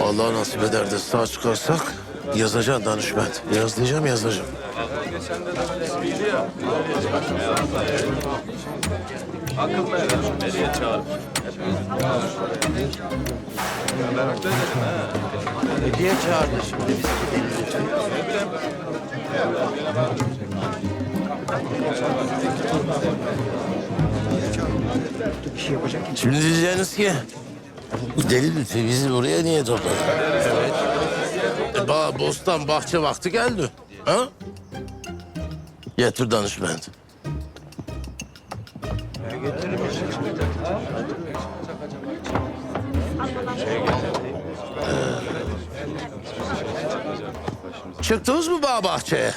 Allah nasip eder de sağ çıkarsak yazacağım danışman. Yaz diyeceğim yazacağım. Hediye çağırdı şimdi bizi gidelim. Şimdi diyeceğiniz ki deli lütfi bizi buraya niye topladı? Evet. E, ba bostan bahçe vakti geldi. Ha? Getir danışman. Ee, Çıktınız mı bağ bahçeye?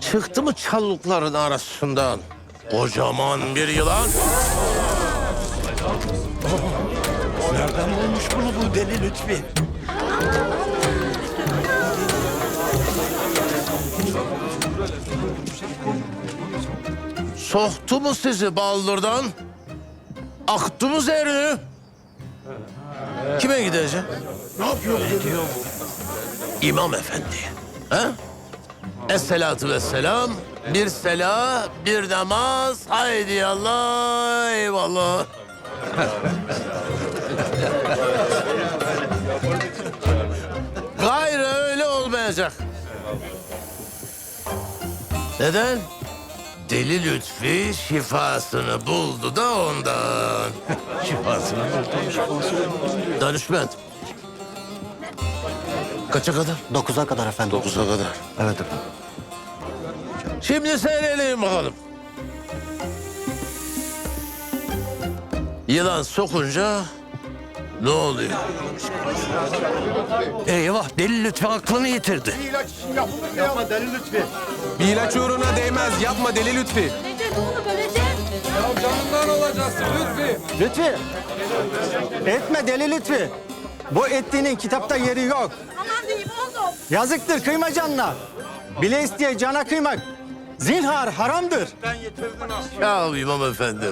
Çıktı mı çalılıkların arasından? Kocaman bir yılan. Deli Lütfi? Soktu mu sizi baldırdan? Aktı mı zehrini? Kime gidecek? Ne yapıyor ne diyor İmam Efendi. He? Esselatu vesselam. Bir sela, bir namaz. Haydi Allah, eyvallah. olmayacak. Neden? Deli Lütfi şifasını buldu da ondan. Şifasını buldu. Danışment. Kaça kadar? Dokuza kadar efendim. Dokuza kadar. Evet efendim. Şimdi seyredelim bakalım. Yılan sokunca ne oluyor? Eyvah deli Lütfi aklını yitirdi. Bir ilaç uğruna değmez. Yapma deli Lütfi. Neden onu böleceğim? Lütfi. Etme deli Lütfi. Bu ettiğinin kitapta yeri yok. Aman diyeyim oğlum. Yazıktır kıyma canına. Bile isteye cana kıymak. Zinhar haramdır. Ya İmam Efendi.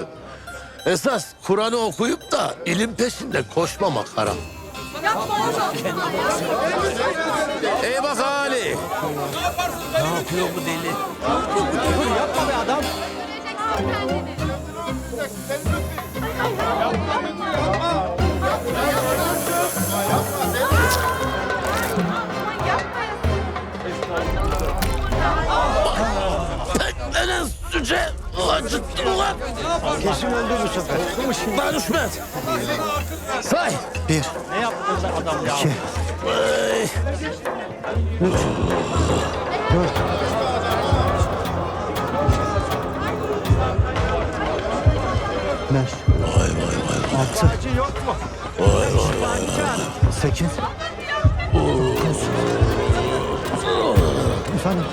Esas Kur'an'ı okuyup da ilim peşinde koşmamak haram. Yapma. Ey bak Ali. Ne yapıyor bu deli? Dur yapma be adam. Pekmenen süce acıttın ulan. Kesin öldü bu sefer. Danışmet. Say. Bir. İki. Ay. Beş. Vay vay vay. Altı. Vay vay vay. Sekiz. Dokuz. Efendim?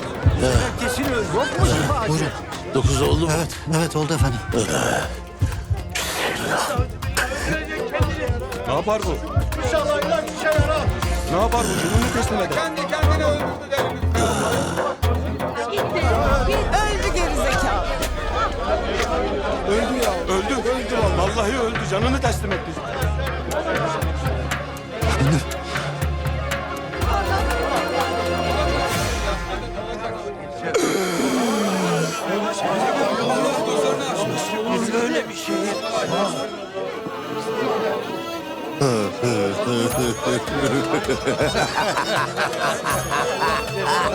Kesin öldü. Yok mu şifa? Buyurun. Dokuz oldu mu? Evet, evet oldu efendim. Ne yapar bu? Ne yapar bu? Canını teslim eder. Öldü gerizekalı.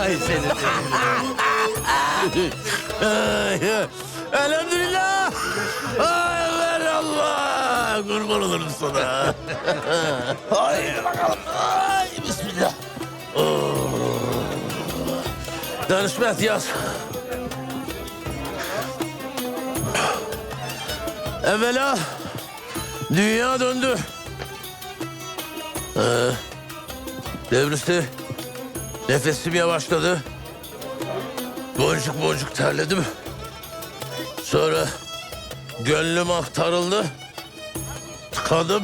Ay seni. Elhamdülillah. Ay ver Allah. Kurban olurum sana. Haydi bakalım. Ay bismillah. Oo. Danışmet yaz. Evvela dünya döndü. Ee, devrisi nefesim yavaşladı. Boncuk boncuk terledim. Sonra gönlüm aktarıldı. Tıkadım.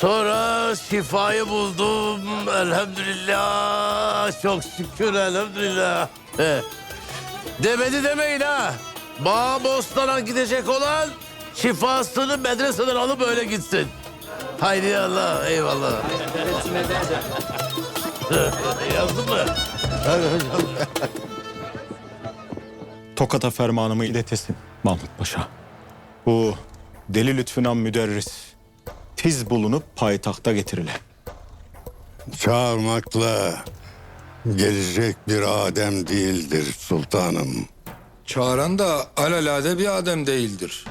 Sonra şifayı buldum. Elhamdülillah. Çok şükür elhamdülillah. He. Demedi demeyin ha. Bağ bostana gidecek olan şifasını medreseden alıp öyle gitsin. Haydi Allah, eyvallah. Yazdın mı? Tokat'a fermanımı iletesin Mahmut Paşa. Bu Deli Lütfünan müderris tiz bulunup payitahta getirile. Çağırmakla gelecek bir Adem değildir sultanım. Çağıran da alelade bir adem değildir.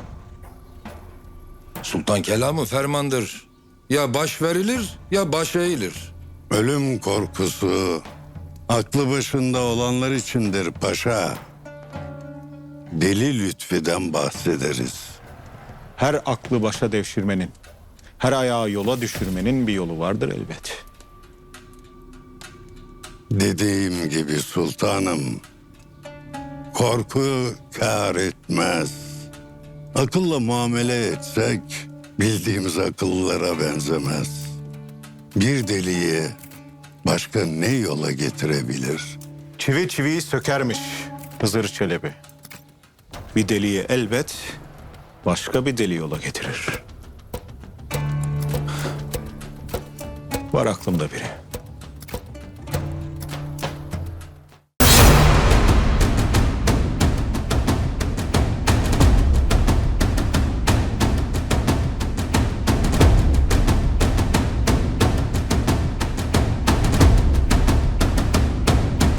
Sultan kelamı fermandır. Ya baş verilir ya baş eğilir. Ölüm korkusu aklı başında olanlar içindir paşa. Deli Lütfi'den bahsederiz. Her aklı başa devşirmenin, her ayağı yola düşürmenin bir yolu vardır elbet. Dediğim gibi sultanım. Korku kâr etmez. Akılla muamele etsek bildiğimiz akıllara benzemez. Bir deliyi başka ne yola getirebilir? Çivi çiviyi sökermiş Hızır Çelebi. Bir deliyi elbet başka bir deli yola getirir. Var aklımda biri.